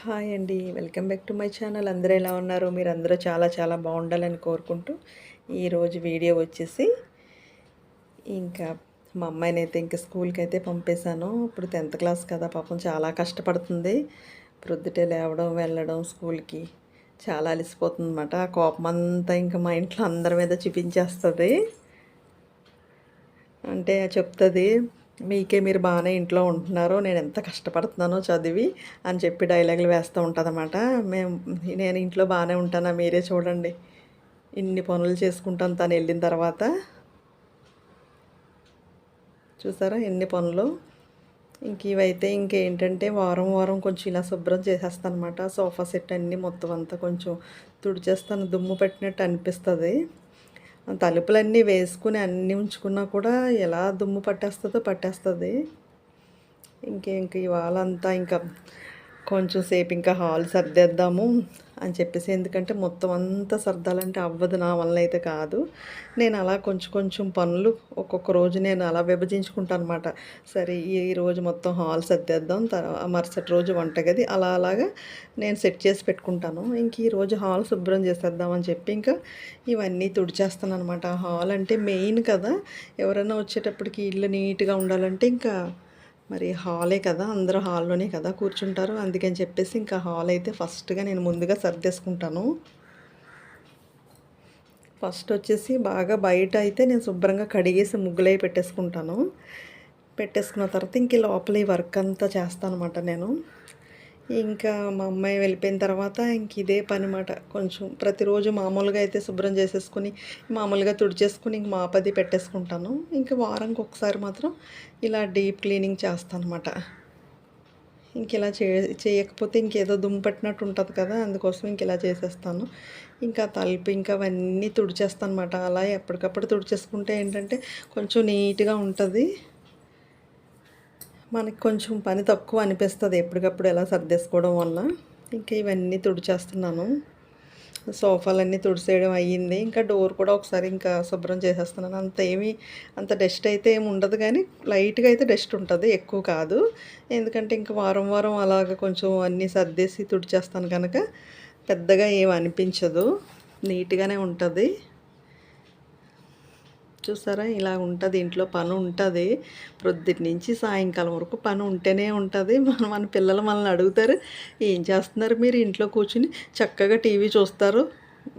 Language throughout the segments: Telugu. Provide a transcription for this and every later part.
హాయ్ అండి. Welcome back to my channel. అందరూ ఎలా ఉన్నారు? మీరు అందరూ చాలా చాలా బాగుండాలని కోరుకుంటూ ఈరోజు వీడియో వచ్చేసి ఇంకా మా అమ్మాయిని అయితే ఇంకా స్కూల్కి అయితే పంపేశాను. ఇప్పుడు టెన్త్ క్లాస్ కదా పాపం చాలా కష్టపడుతుంది. ప్రొద్దుటే లేవడం వెళ్ళడం స్కూల్కి చాలా అలసిపోతుంది అనమాట ఆ కోపం అంతా ఇంకా మా ఇంట్లో అందరి మీద చూపించేస్తుంది. అంటే చెప్తుంది మీకే మీరు బాగానే ఇంట్లో ఉంటున్నారు నేను ఎంత కష్టపడుతున్నానో చదివి అని చెప్పి డైలాగులు వేస్తూ ఉంటుందన్నమాట. మేము నేను ఇంట్లో బాగానే ఉంటానా? మీరే చూడండి. ఇన్ని పనులు చేసుకుంటాను తను వెళ్ళిన తర్వాత. చూసారా? ఎన్ని పనులు. ఇంక ఇవైతే ఇంకేంటంటే వారం వారం కొంచెం ఇలా శుభ్రం చేసేస్తాను అనమాట సోఫా సెట్ అన్నీ మొత్తం అంతా కొంచెం తుడిచేస్తాను. దుమ్ము పెట్టినట్టు అనిపిస్తుంది. తలుపులన్నీ వేసుకుని అన్నీ ఉంచుకున్నా కూడా ఎలా దుమ్ము పట్టేస్తుందో పట్టేస్తుంది. ఇంకే ఇంక ఇవాళ అంతా ఇంకా కొంచెం సేపు ఇంకా హాల్ సర్దేద్దాము అని చెప్పేసి. ఎందుకంటే మొత్తం అంతా సర్దాలంటే అవ్వదు నా వల్ల అయితే కాదు. నేను అలా కొంచెం కొంచెం పనులు ఒక్కొక్క రోజు నేను అలా విభజించుకుంటాను అనమాట సరే ఈ రోజు మొత్తం హాల్ సర్దేద్దాం తర్వాత మరుసటి రోజు వంటగది అలా అలాగా నేను సెట్ చేసి పెట్టుకుంటాను. ఇంక ఈ రోజు హాల్ శుభ్రం చేసేద్దామని చెప్పి ఇంకా ఇవన్నీ తుడిచేస్తాను అనమాట హాల్ అంటే మెయిన్ కదా. ఎవరైనా వచ్చేటప్పటికి ఇల్లు నీట్గా ఉండాలంటే ఇంకా మరి హాలే కదా అందరూ హాల్లోనే కదా కూర్చుంటారు. అందుకని చెప్పేసి ఇంకా హాల్ అయితే ఫస్ట్గా నేను ముందుగా సర్దేసుకుంటాను ఫస్ట్ వచ్చేసి బాగా బయట అయితే నేను శుభ్రంగా కడిగేసి ముగ్గులై పెట్టేసుకుంటాను. పెట్టేసుకున్న తర్వాత ఇంక లోపల ఈ వర్క్ అంతా చేస్తాను అనమాట నేను. ఇంకా మా అమ్మాయి వెళ్ళిపోయిన తర్వాత ఇంక ఇదే పని మాట కొంచెం ప్రతిరోజు మామూలుగా అయితే శుభ్రం చేసేసుకుని మామూలుగా తుడిచేసుకుని ఇంక మాపది పెట్టేసుకుంటాను. ఇంకా వారానికి ఒకసారి మాత్రం ఇలా డీప్ క్లీనింగ్ చేస్తాను అనమాట ఇంక ఇలా చే చేయకపోతే ఇంకేదో దుమ్ము పట్టినట్టు ఉంటుంది కదా అందుకోసం ఇంక ఇలా చేసేస్తాను. ఇంకా తలుపు ఇంకా అవన్నీ తుడిచేస్తాను అనమాట అలా ఎప్పటికప్పుడు తుడిచేసుకుంటే ఏంటంటే కొంచెం నీట్గా ఉంటుంది. మనకి కొంచెం పని తక్కువ అనిపిస్తుంది ఎప్పటికప్పుడు ఎలా సర్దేసుకోవడం వల్ల. ఇంకా ఇవన్నీ తుడిచేస్తున్నాను. సోఫాలన్నీ తుడిసేయడం అయ్యింది. ఇంకా డోర్ కూడా ఒకసారి ఇంకా శుభ్రం చేసేస్తున్నాను. అంత ఏమీ అంత డస్ట్ అయితే ఏమి ఉండదు కానీ లైట్గా అయితే డస్ట్ ఉంటుంది ఎక్కువ కాదు. ఎందుకంటే ఇంకా వారం వారం అలాగ కొంచెం అన్నీ సర్దేసి తుడిచేస్తాను కనుక పెద్దగా ఏమి అనిపించదు. నీట్గానే ఉంటుంది. చూసారా? ఇలా ఉంటుంది ఇంట్లో పని ఉంటుంది. ప్రొద్దుటి నుంచి సాయంకాలం వరకు పని ఉంటేనే ఉంటుంది. మన మన పిల్లలు మనల్ని అడుగుతారు ఏం చేస్తున్నారు మీరు ఇంట్లో కూర్చుని? చక్కగా టీవీ చూస్తారు.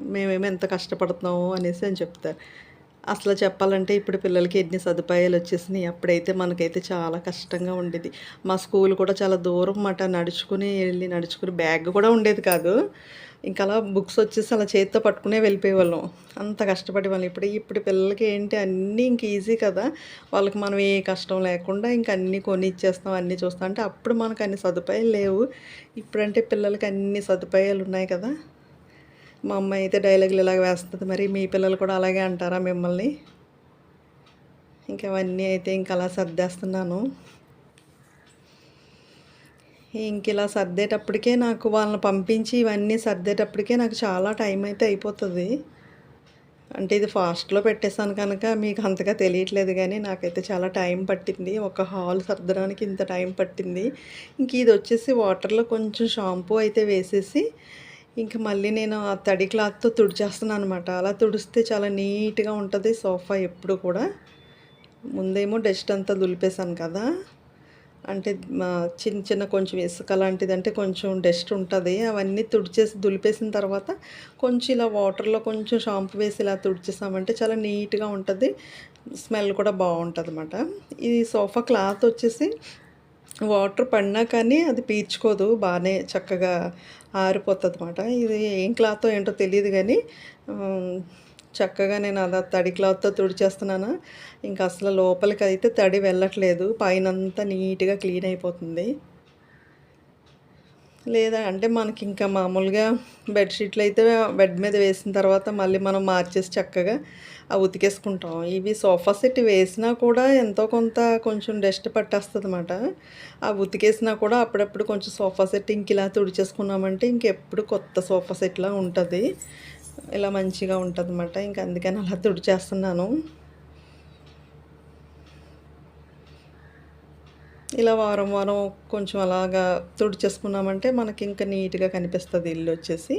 మేమేమి ఎంత కష్టపడుతున్నాము? అనేసి అని చెప్తారు. అసలు చెప్పాలంటే ఇప్పుడు పిల్లలకి ఎన్ని సదుపాయాలు వచ్చేసినాయి? అప్పుడైతే మనకైతే చాలా కష్టంగా ఉండేది. మా స్కూల్ కూడా చాలా దూరం మాట నడుచుకుని వెళ్ళి నడుచుకుని బ్యాగ్ కూడా ఉండేది కాదు. ఇంకా అలా బుక్స్ వచ్చేసి అలా చేతితో పట్టుకునే వెళ్ళిపోయేవాళ్ళం. అంత కష్టపడే వాళ్ళం. ఇప్పుడు ఇప్పుడు పిల్లలకి ఏంటి అన్నీ ఇంక ఈజీ కదా. వాళ్ళకి మనం ఏ కష్టం లేకుండా ఇంక అన్నీ కొని ఇచ్చేస్తాం అన్నీ చూస్తాం. అంటే అప్పుడు మనకు అన్ని సదుపాయాలు లేవు. ఇప్పుడంటే పిల్లలకి అన్ని సదుపాయాలు ఉన్నాయి కదా. మా అమ్మ అయితే డైలాగులు ఇలాగ వేస్తుంది. మరి మీ పిల్లలు కూడా అలాగే అంటారా మిమ్మల్ని? ఇంకా అవన్నీ అయితే ఇంకా అలా సర్దేస్తున్నాను. ఇంక ఇలా సర్దేటప్పటికే నాకు వాళ్ళని పంపించి ఇవన్నీ సర్దేటప్పటికే నాకు చాలా టైం అయితే అయిపోతుంది. అంటే ఇది ఫాస్ట్లో పెట్టేశాను కనుక మీకు అంతగా తెలియట్లేదు కానీ నాకైతే చాలా టైం పట్టింది. ఒక హాల్ సర్దడానికి ఇంత టైం పట్టింది. ఇంక ఇది వచ్చేసి వాటర్లో కొంచెం షాంపూ అయితే వేసేసి ఇంక మళ్ళీ నేను ఆ తడి క్లాత్తో తుడిచేస్తున్నాను అనమాట అలా తుడిస్తే చాలా నీట్గా ఉంటుంది సోఫా ఎప్పుడు కూడా. ముందేమో డస్ట్ అంతా దులిపేశాను కదా. అంటే చిన్న చిన్న కొంచెం ఇసుక లాంటిది అంటే కొంచెం డస్ట్ ఉంటుంది. అవన్నీ తుడిచేసి దులిపేసిన తర్వాత కొంచెం ఇలా వాటర్లో కొంచెం షాంపూ వేసి ఇలా తుడిచేసామంటే చాలా నీట్గా ఉంటుంది. స్మెల్ కూడా బాగుంటుంది అనమాట ఈ సోఫా క్లాత్ వచ్చేసి వాటర్ పడినా కానీ అది పీల్చుకోదు. బాగానే చక్కగా ఆరిపోతుంది అనమాట ఇది ఏం క్లాత్ ఏంటో తెలియదు కానీ చక్కగా నేను అలా తడి క్లాత్తో తుడిచేస్తున్నాను. ఇంకా అసలు లోపలికి అయితే తడి వెళ్ళట్లేదు. పైన అంతా నీట్గా క్లీన్ అయిపోతుంది. లేదా అంటే మనకి ఇంకా మామూలుగా బెడ్షీట్లు అయితే బెడ్ మీద వేసిన తర్వాత మళ్ళీ మనం మార్చేసి చక్కగా అవి ఉతికేసుకుంటాం. ఇవి సోఫా సెట్ వేసినా కూడా ఎంతో కొంత కొంచెం డస్ట్ పట్టేస్తుంది అనమాట ఆ ఉతికేసినా కూడా అప్పుడప్పుడు కొంచెం సోఫా సెట్ ఇంక ఇలా తుడిచేసుకున్నామంటే ఇంకెప్పుడు కొత్త సోఫా సెట్లా ఉంటుంది. ఇలా మంచిగా ఉంటుంది అనమాట ఇంకా అందుకని అలా తుడిచేస్తున్నాను. ఇలా వారం వారం కొంచెం అలాగా తుడిచేసుకున్నామంటే మనకి ఇంకా నీట్గా కనిపిస్తుంది ఇల్లు వచ్చేసి.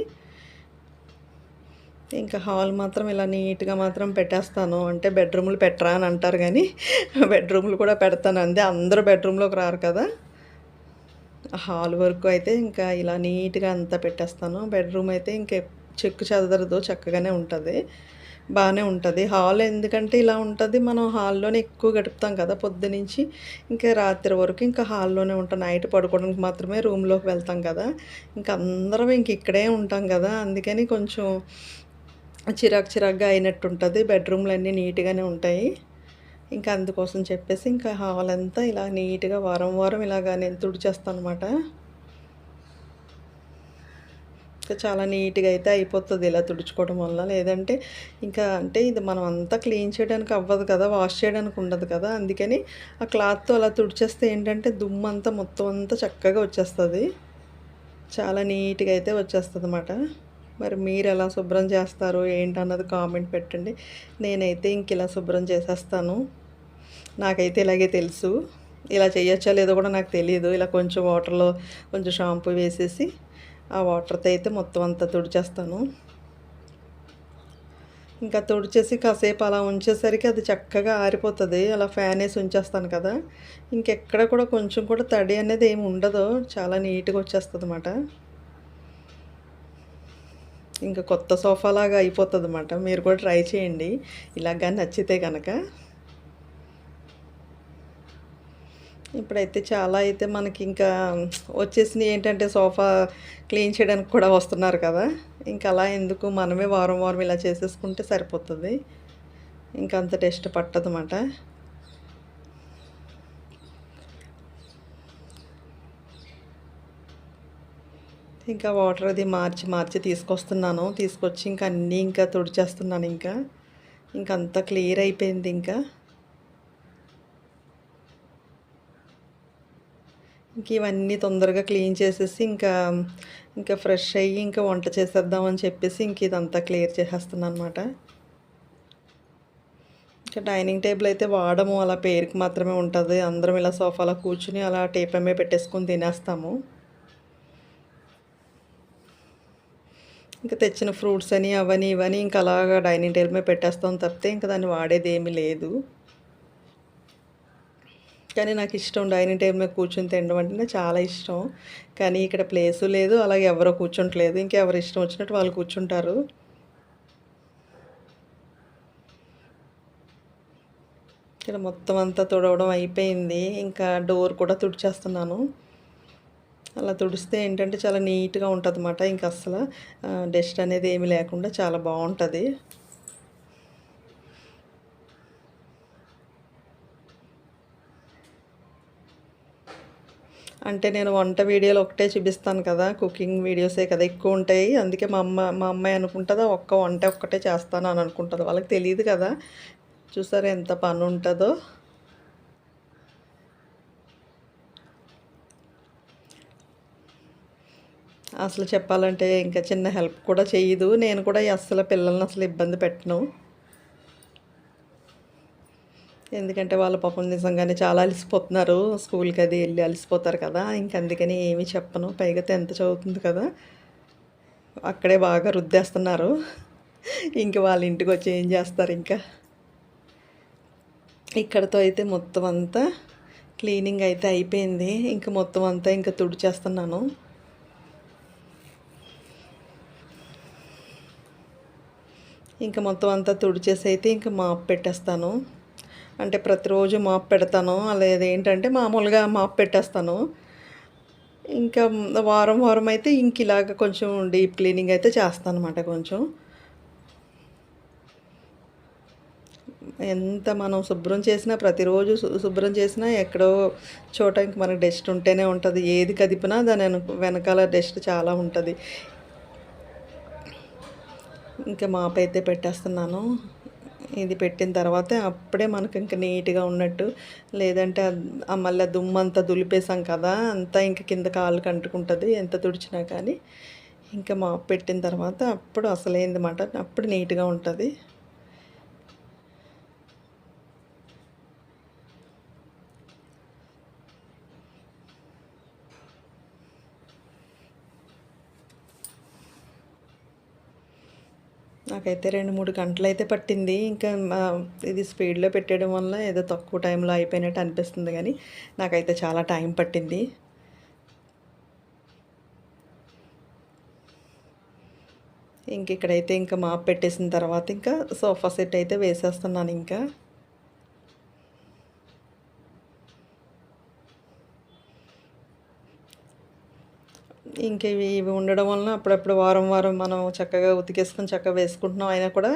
ఇంకా హాల్ మాత్రం ఇలా నీట్గా మాత్రం పెట్టేస్తాను. అంటే బెడ్రూమ్లు పెట్టరా అని అంటారు కానీ బెడ్రూమ్లు కూడా పెడతాను. అంతే అందరూ బెడ్రూమ్లోకి రారు కదా. హాల్ వరకు అయితే ఇంకా ఇలా నీట్గా అంతా పెట్టేస్తాను. బెడ్రూమ్ అయితే ఇంకా చెక్కు చెదరదు చక్కగానే ఉంటుంది. బాగానే ఉంటుంది. హాల్ ఎందుకంటే ఇలా ఉంటుంది మనం హాల్లోనే ఎక్కువ గడుపుతాం కదా పొద్దునుంచి ఇంకా రాత్రి వరకు ఇంకా హాల్లోనే ఉంటాం. నైట్ పడుకోవడానికి మాత్రమే రూమ్లోకి వెళ్తాం కదా. ఇంకా అందరం ఇంక ఇక్కడే ఉంటాం కదా. అందుకని కొంచెం చిరాకు చిరాకుగా అయినట్టు ఉంటుంది బెడ్రూమ్లు అన్నీ నీట్గానే ఉంటాయి. ఇంకా అందుకోసం చెప్పేసి ఇంకా హాల్ అంతా ఇలా నీట్గా వారం వారం ఇలాగా నేను తుడిచేస్తాను అనమాట ఇంకా చాలా నీట్గా అయితే అయిపోతుంది ఇలా తుడుచుకోవడం వల్ల. లేదంటే ఇంకా అంటే ఇది మనం అంతా క్లీన్ చేయడానికి అవ్వదు కదా వాష్ చేయడానికి ఉండదు కదా. అందుకని ఆ క్లాత్తో అలా తుడిచేస్తే ఏంటంటే దుమ్ము అంతా మొత్తం అంతా చక్కగా వచ్చేస్తుంది. చాలా నీట్గా అయితే వచ్చేస్తుంది అన్నమాట మరి మీరు ఎలా శుభ్రం చేస్తారు ఏంటన్నది కామెంట్ పెట్టండి. నేనైతే ఇంక ఇలా శుభ్రం చేసేస్తాను. నాకైతే ఇలాగే తెలుసు. ఇలా చేయొచ్చా లేదో కూడా నాకు తెలియదు ఇలా కొంచెం వాటర్లో కొంచెం షాంపూ వేసేసి ఆ వాటర్తో అయితే మొత్తం అంతా తుడిచేస్తాను. ఇంకా తుడిచేసి కాసేపు అలా ఉంచేసరికి అది చక్కగా ఆరిపోతుంది. అలా ఫ్యాన్ వేసి ఉంచేస్తాను కదా. ఇంకెక్కడ కూడా కొంచెం కూడా తడి అనేది ఏమి ఉండదు. చాలా నీట్గా వచ్చేస్తుంది అన్నమాట ఇంకా కొత్త సోఫా లాగా అయిపోతుంది అన్నమాట మీరు కూడా ట్రై చేయండి. ఇలాగా నచ్చితే కనుక ఇప్పుడైతే చాలా అయితే మనకి ఇంకా వచ్చేసినవి ఏంటంటే సోఫా క్లీన్ చేయడానికి కూడా వస్తున్నారు కదా. ఇంకా అలా ఎందుకు మనమే వారం వారం ఇలా చేసేసుకుంటే సరిపోతుంది. ఇంకా అంత టెస్ట్ పట్టదన్నమాట. ఇంకా వాటర్ అది మార్చి మార్చి తీసుకొస్తున్నాను. తీసుకొచ్చి ఇంకా అన్నీ ఇంకా తుడిచేస్తున్నాను ఇంకా. ఇంకా అంతా క్లియర్ అయిపోయింది ఇంకా. ఇంక ఇవన్నీ తొందరగా క్లీన్ చేసేసి ఇంకా ఇంకా ఫ్రెష్ అయ్యి ఇంకా వంట చేసేద్దామని చెప్పేసి ఇంక ఇదంతా క్లియర్ చేసేస్తున్నాను అనమాట ఇంకా డైనింగ్ టేబుల్ అయితే వాడము అలా పేరుకి మాత్రమే ఉంటుంది. అందరం ఇలా సోఫాలో కూర్చుని అలా టేపమే పెట్టేసుకొని తినేస్తాము. ఇంకా తెచ్చిన ఫ్రూట్స్ అని అవని ఇవని ఇంకా అలాగా డైనింగ్ టేబుల్ మీద పెట్టేస్తాం తప్పితే ఇంకా దాన్ని వాడేది ఏమీ లేదు. కానీ నాకు ఇష్టం డైనింగ్ టేబుల్ మీద కూర్చొని తినడం అంటే చాలా ఇష్టం. కానీ ఇక్కడ ప్లేసు లేదు అలాగే ఎవరో కూర్చుంటలేదు. ఇంకెవరు ఇష్టం వచ్చినట్టు వాళ్ళు కూర్చుంటారు. ఇక్కడ మొత్తం అంతా తుడవడం అయిపోయింది. ఇంకా డోర్ కూడా తుడిచేస్తున్నాను. అలా తుడిస్తే ఏంటంటే చాలా నీట్గా ఉంటుంది అన్నమాట ఇంకా అసలు డస్ట్ అనేది ఏమి లేకుండా చాలా బాగుంటుంది. అంటే నేను వంట వీడియోలు ఒకటే చూపిస్తాను కదా కుకింగ్ వీడియోసే కదా ఎక్కువ ఉంటాయి. అందుకే మా అమ్మ మా అమ్మాయి అనుకుంటుందా ఒక్క వంట ఒక్కటే చేస్తాను అని అనుకుంటుంది. వాళ్ళకి తెలియదు కదా చూసారా ఎంత పని ఉంటుందో. అసలు చెప్పాలంటే ఇంకా చిన్న హెల్ప్ కూడా చేయదు. నేను కూడా అసలు పిల్లల్ని అసలు ఇబ్బంది పెట్టను. ఎందుకంటే వాళ్ళ పాపం నిజంగానే చాలా అలసిపోతున్నారు. స్కూల్కి అది వెళ్ళి అలసిపోతారు కదా. ఇంక అందుకని ఏమీ చెప్పను. పైగా టెన్త్ చదువుతుంది కదా. అక్కడే బాగా రుద్దేస్తున్నారు. ఇంక వాళ్ళ ఇంటికి వచ్చి ఏం చేస్తారు ఇంకా? ఇక్కడతో అయితే మొత్తం అంతా క్లీనింగ్ అయితే అయిపోయింది. ఇంక మొత్తం అంతా ఇంకా తుడిచేస్తున్నాను. ఇంకా మొత్తం అంతా తుడిచేసి అయితే ఇంకా మాప్ పెట్టేస్తాను. అంటే ప్రతిరోజు మాప్ పెడతాను. లేదా ఏంటంటే మామూలుగా మాప్ పెట్టేస్తాను. ఇంకా వారం వారం అయితే ఇంక ఇలాగ కొంచెం డీప్ క్లీనింగ్ అయితే చేస్తాను అనమాట కొంచెం. ఎంత మనం శుభ్రం చేసినా ప్రతిరోజు శుభ్రం చేసినా ఎక్కడో చోట ఇంక మనకు డస్ట్ ఉంటేనే ఉంటుంది. ఏది కదిపినా దాని వెనకాల డస్ట్ చాలా ఉంటుంది. ఇంకా మాపైతే పెట్టేస్తున్నాను. ఇది పెట్టిన తర్వాత అప్పుడే మనకు ఇంక నీట్గా ఉన్నట్టు. లేదంటే మళ్ళీ దుమ్మంతా దులిపేసాం కదా అంతా ఇంక కింద కాళ్ళు కంటుకుంటుంది ఎంత తుడిచినా కానీ. ఇంకా మా పెట్టిన తర్వాత అప్పుడు అసలైందన్నమాట అప్పుడు నీట్గా ఉంటుంది. నాకైతే రెండు మూడు గంటలు అయితే పట్టింది. ఇంకా మా- ఇది స్పీడ్లో పెట్టడం వల్ల ఏదో తక్కువ టైంలో అయిపోయినట్టు అనిపిస్తుంది కానీ నాకైతే చాలా టైం పట్టింది. ఇంక ఇక్కడైతే ఇంకా మాప్ పెట్టేసిన తర్వాత ఇంకా సోఫా సెట్ అయితే వేసేస్తున్నాను ఇంకా. ఇంక ఇవి ఇవి ఉండడం వలన అప్పుడప్పుడు వారం వారం మనం చక్కగా ఉతికేసుకొని చక్కగా వేసుకుంటున్నాం. అయినా కూడా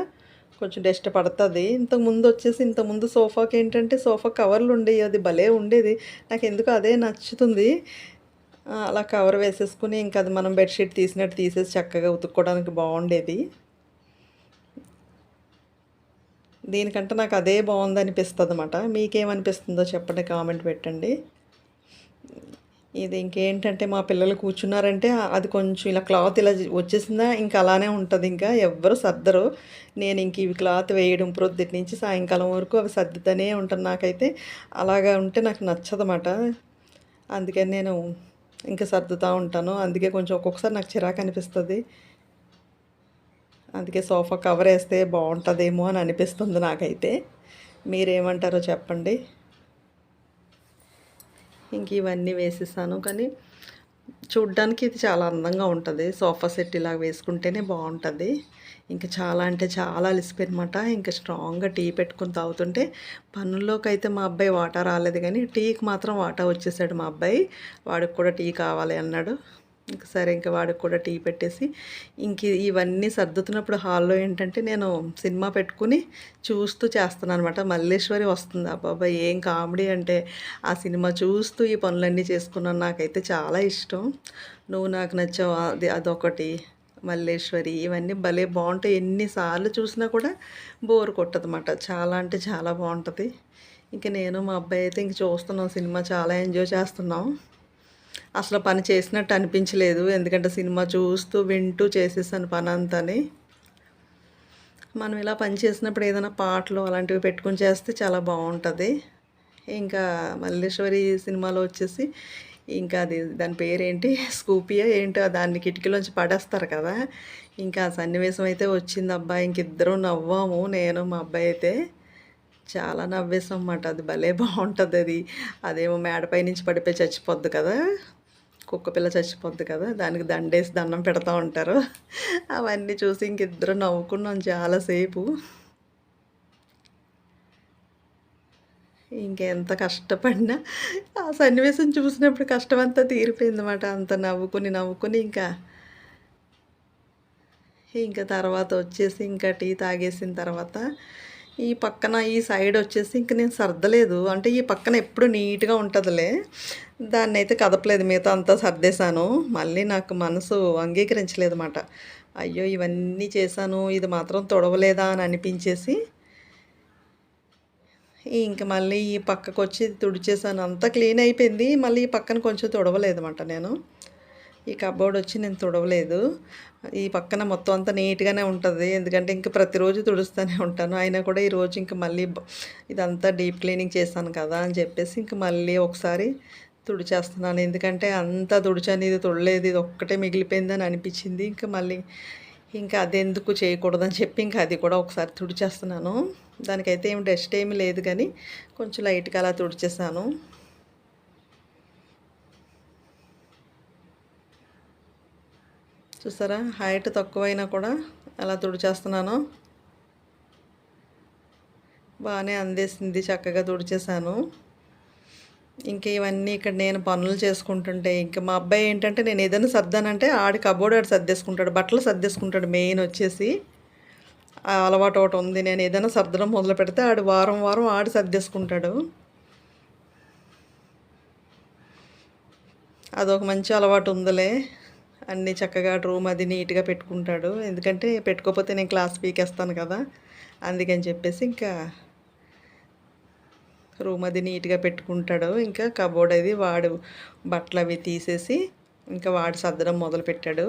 కొంచెం డస్ట్ పడుతుంది. ఇంతకు ముందు వచ్చేసి ఇంతకుముందు సోఫాకి ఏంటంటే సోఫా కవర్లు ఉండేవి. అది భలే ఉండేది. నాకు ఎందుకు అదే నచ్చుతుంది. అలా కవర్ వేసేసుకుని ఇంకా అది మనం బెడ్షీట్ తీసినట్టు తీసేసి చక్కగా ఉతుక్కోవడానికి బాగుండేది. దీనికంటే నాకు అదే బాగుంది అనిపిస్తుంది అనమాట మీకేమనిపిస్తుందో చెప్పండి కామెంట్ పెట్టండి. ఇది ఇంకేంటంటే మా పిల్లలు కూర్చున్నారంటే అది కొంచెం ఇలా క్లాత్ ఇలా వచ్చేసిందా ఇంకా అలానే ఉంటుంది. ఇంకా ఎవ్వరు సర్దరు. నేను ఇంక ఇవి క్లాత్ వేయడం ప్రొద్దుటి నుంచి సాయంకాలం వరకు అవి సర్దుతూనే ఉంటాను నాకైతే. అలాగా ఉంటే నాకు నచ్చదన్నమాట అందుకని నేను ఇంకా సర్దుతూ ఉంటాను. అందుకే కొంచెం ఒక్కొక్కసారి నాకు చిరాకు అనిపిస్తుంది. అందుకే సోఫా కవర్ వేస్తే బాగుంటుందేమో అని అనిపిస్తుంది నాకైతే. మీరేమంటారో చెప్పండి. ఇంక ఇవన్నీ వేసేసాను. కానీ చూడ్డానికి ఇది చాలా అందంగా ఉంటుంది. సోఫా సెట్ ఇలా వేసుకుంటేనే బాగుంటుంది. ఇంకా చాలా అంటే చాలా అలసిపోయినమాట. ఇంకా స్ట్రాంగ్గా టీ పెట్టుకుని తాగుతుంటే పనుల్లోకి అయితే మా అబ్బాయి వాటర్ రాలేదు. కానీ టీకి మాత్రం వాటా వచ్చేసాడు మా అబ్బాయి. వాడికి కూడా టీ కావాలి అన్నాడు. ఇంకా సరే ఇంకా వాడికి కూడా టీ పెట్టేసి ఇంక ఇవన్నీ సర్దుతున్నప్పుడు హాల్లో ఏంటంటే నేను సినిమా పెట్టుకుని చూస్తూ చేస్తాను అనమాట మల్లేశ్వరి వస్తుంది. అబ్బాబా ఏం కామెడీ అంటే ఆ సినిమా చూస్తూ ఈ పనులన్నీ చేసుకున్నాను. నాకైతే చాలా ఇష్టం. నువ్వు నాకు నచ్చావు అది అదొకటి. మల్లేశ్వరి ఇవన్నీ భలే బాగుంటాయి. ఎన్నిసార్లు చూసినా కూడా బోర్ కొట్టదన్నమాట. చాలా అంటే చాలా బాగుంటుంది. ఇంక నేను మా అబ్బాయి అయితే ఇంక చూస్తున్నాం. సినిమా చాలా ఎంజాయ్ చేస్తున్నాం. అసలు పని చేసినట్టు అనిపించలేదు. ఎందుకంటే సినిమా చూస్తూ వింటూ చేసేసాను పని అంతని. మనం ఇలా పని చేసినప్పుడు ఏదైనా పాటలు అలాంటివి పెట్టుకుని చేస్తే చాలా బాగుంటుంది. ఇంకా మల్లేశ్వరి సినిమాలో వచ్చేసి ఇంకా అది దాని పేరేంటి? స్కూపియా ఏంటో దాన్ని కిటికీలోంచి పడేస్తారు కదా. ఇంకా ఆ సన్నివేశం అయితే వచ్చింది అబ్బాయి ఇంక నవ్వాము నేను మా అబ్బాయి అయితే. చాలా నవ్వేసాం అన్నమాట. అది భలే బాగుంటుంది అది. అదేమో మేడపై నుంచి పడిపోయి చచ్చిపోద్ది కదా. కుక్క పిల్ల చచ్చిపోద్ది కదా దానికి దండేసి దండం పెడతా ఉంటారు. అవన్నీ చూసి ఇంక ఇద్దరు నవ్వుకున్నాం చాలాసేపు ఇంకెంత కష్టపడినా ఆ సన్నివేశం చూసినప్పుడు కష్టం అంతా తీరిపోయింది అన్నమాట అంత నవ్వుకుని నవ్వుకుని ఇంకా ఇంకా తర్వాత వచ్చేసి ఇంకా టీ తాగేసిన తర్వాత ఈ పక్కన ఈ సైడ్ వచ్చేసి ఇంక నేను సర్దలేదు. అంటే ఈ పక్కన ఎప్పుడు నీట్గా ఉంటుందిలే. దాన్ని అయితే కదపలేదు. మిగతా అంతా సర్దేశాను. మళ్ళీ నాకు మనసు అంగీకరించలేదు అనమాట అయ్యో ఇవన్నీ చేశాను. ఇది మాత్రం తొడవలేదా అని అనిపించేసి ఇంక మళ్ళీ ఈ పక్కకు వచ్చి తుడిచేసాను అంతా క్లీన్ అయిపోయింది. మళ్ళీ ఈ పక్కన కొంచెం తుడవలేదు అనమాట నేను. ఈ కబోర్డ్ వచ్చి నేను తుడవలేదు. ఈ పక్కన మొత్తం అంతా నీట్గానే ఉంటుంది. ఎందుకంటే ఇంక ప్రతిరోజు తుడుస్తూనే ఉంటాను. అయినా కూడా ఈరోజు ఇంక మళ్ళీ ఇదంతా డీప్ క్లీనింగ్ చేశాను కదా అని చెప్పేసి ఇంక మళ్ళీ ఒకసారి తుడిచేస్తున్నాను. ఎందుకంటే అంతా తుడిచాను ఇది తుడలేదు ఇది ఒక్కటే మిగిలిపోయిందని అనిపించింది. ఇంకా మళ్ళీ ఇంకా అది ఎందుకు చేయకూడదని చెప్పి ఇంకా అది కూడా ఒకసారి తుడిచేస్తున్నాను. దానికైతే ఏం డస్ట్ ఏమీ లేదు కానీ కొంచెం లైట్గా అలా తుడిచేసాను చూసారా? హైట్ తక్కువైనా కూడా అలా తుడిచేస్తున్నాను. బాగానే అందేసింది చక్కగా తుడిచేసాను ఇంకా ఇవన్నీ ఇక్కడ నేను పనులు చేసుకుంటుంటే ఇంకా మా అబ్బాయి ఏంటంటే నేను ఏదైనా సర్దానంటే ఆడి కబోర్డ్ ఆడు సర్దేసుకుంటాడు బట్టలు సర్దేసుకుంటాడు మెయిన్ వచ్చేసి. ఆ అలవాటు ఒకటి ఉంది. నేను ఏదైనా సర్దడం మొదలు పెడితే ఆడు వారం వారం ఆడు సర్దేసుకుంటాడు. అదొక మంచి అలవాటు ఉందిలే. అన్నీ చక్కగా రూమ్ అది నీట్గా పెట్టుకుంటాడు. ఎందుకంటే పెట్టుకోకపోతే నేను క్లాస్ పీకేస్తాను కదా. అందుకని చెప్పేసి ఇంకా రూమ్ అది నీట్గా పెట్టుకుంటాడు. ఇంకా కబోర్డ్ అది వాడు బట్టలు అవి తీసేసి ఇంకా వాడు సర్దడం మొదలు పెట్టాడు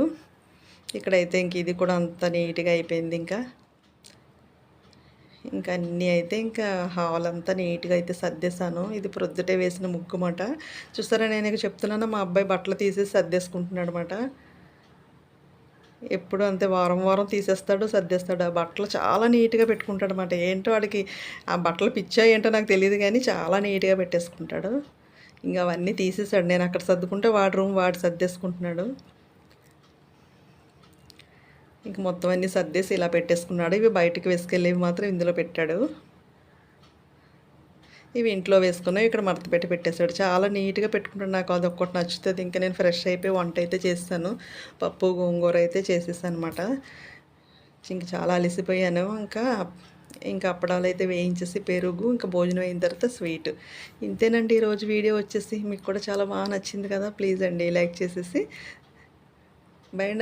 ఇక్కడైతే ఇంక ఇది కూడా అంత నీట్గా అయిపోయింది ఇంకా. ఇంకా అన్నీ అయితే ఇంకా హాల్ అంతా నీట్గా అయితే సర్దేశాను. ఇది ప్రొద్దుటే వేసిన ముగ్గు మాట చూస్తారా నేను ఇక చెప్తున్నాను మా అబ్బాయి బట్టలు తీసేసి సర్దేసుకుంటున్నాడు అనమాట ఎప్పుడు అంతే వారం వారం తీసేస్తాడు సర్దేస్తాడు. ఆ బట్టలు చాలా నీట్గా పెట్టుకుంటాడు అనమాట ఏంటో వాడికి ఆ బట్టలు పిచ్చా ఏంటో నాకు తెలియదు కానీ చాలా నీట్గా పెట్టేసుకుంటాడు. ఇంకా అవన్నీ తీసేసాడు. నేను అక్కడ సర్దుకుంటే వాడి రూమ్ వాడు సర్దేసుకుంటున్నాడు. ఇంక మొత్తం అన్నీ సర్దేసి ఇలా పెట్టేసుకున్నాడు. ఇవి బయటకు వేసుకెళ్ళేవి మాత్రం ఇందులో పెట్టాడు. ఇవి ఇంట్లో వేసుకున్నాయి ఇక్కడ మడత పెట్టి పెట్టేశాడు. చాలా నీట్గా పెట్టుకుంటాను నాకు అది ఒక్కటి నచ్చుతుంది. ఇంకా నేను ఫ్రెష్ అయిపోయి వంట అయితే చేస్తాను. పప్పు గోంగూర అయితే చేసేసాను అనమాట ఇంక చాలా అలసిపోయాను. ఇంకా ఇంకా అప్పడాలు అయితే వేయించేసి పెరుగు ఇంకా భోజనం అయిన తర్వాత స్వీట్. ఇంతేనండి ఈరోజు వీడియో వచ్చేసి. మీకు కూడా చాలా బాగా నచ్చింది కదా. ప్లీజ్ అండి లైక్ చేసేసి. బయట